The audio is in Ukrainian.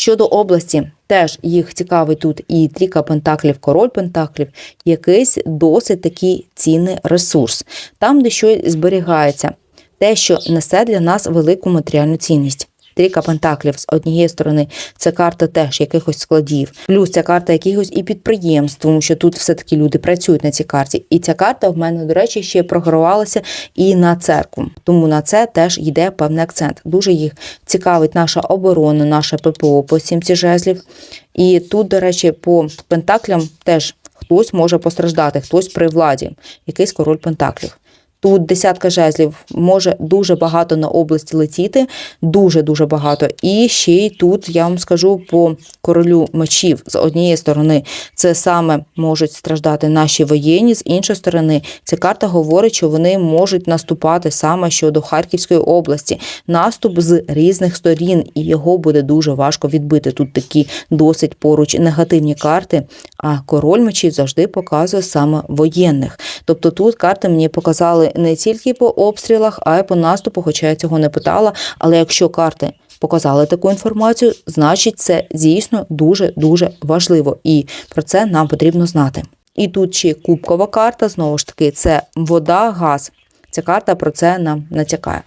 Щодо області, теж їх цікавить тут і тріка пентаклів, король пентаклів, якийсь досить такий цінний ресурс, там, де щось зберігається, те, що несе для нас велику матеріальну цінність. Трійка пентаклів з однієї сторони це карта теж якихось складів, плюс ця карта якихось і підприємств, тому що тут все-таки люди працюють на цій карті. І ця карта в мене, до речі, ще програвалася і на церкву. Тому на це теж йде певний акцент. Дуже їх цікавить наша оборона, наше ППО по сімці жезлів. І тут, до речі, по пентаклям теж хтось може постраждати, хтось при владі, якийсь король пентаклів. Тут десятка жезлів може дуже багато на області летіти, дуже дуже багато. І ще й тут я вам скажу по королю мечів з однієї сторони, це саме можуть страждати наші воєнні, з іншої сторони, ця карта говорить, що вони можуть наступати саме щодо Харківської області. Наступ з різних сторін, і його буде дуже важко відбити. Тут такі досить поруч негативні карти. А король мечів завжди показує саме воєнних. Тобто тут карти мені показали не тільки по обстрілах, а й по наступу, хоча я цього не питала. Але якщо карти показали таку інформацію, значить це дійсно дуже дуже важливо, і про це нам потрібно знати. І тут ще кубкова карта, знову ж таки, це вода, газ. Ця карта про це нам натякає.